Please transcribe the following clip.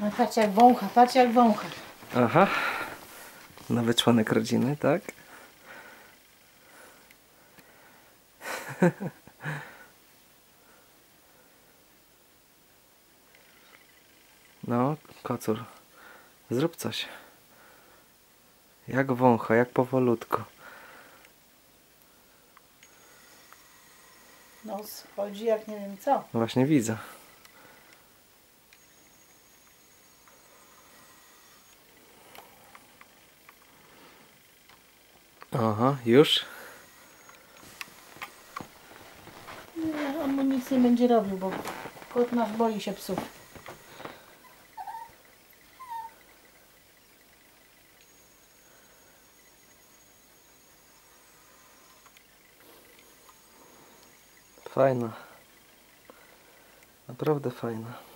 No patrz jak wącha, patrz jak wącha. Aha. Nowy członek rodziny, tak? No, kocur, zrób coś. Jak wącha, jak powolutku. No schodzi jak nie wiem co. Właśnie widzę. Aha, już? Nie, on mu nic nie będzie robił, bo kot nasz boi się psów. Fajna. Naprawdę fajna.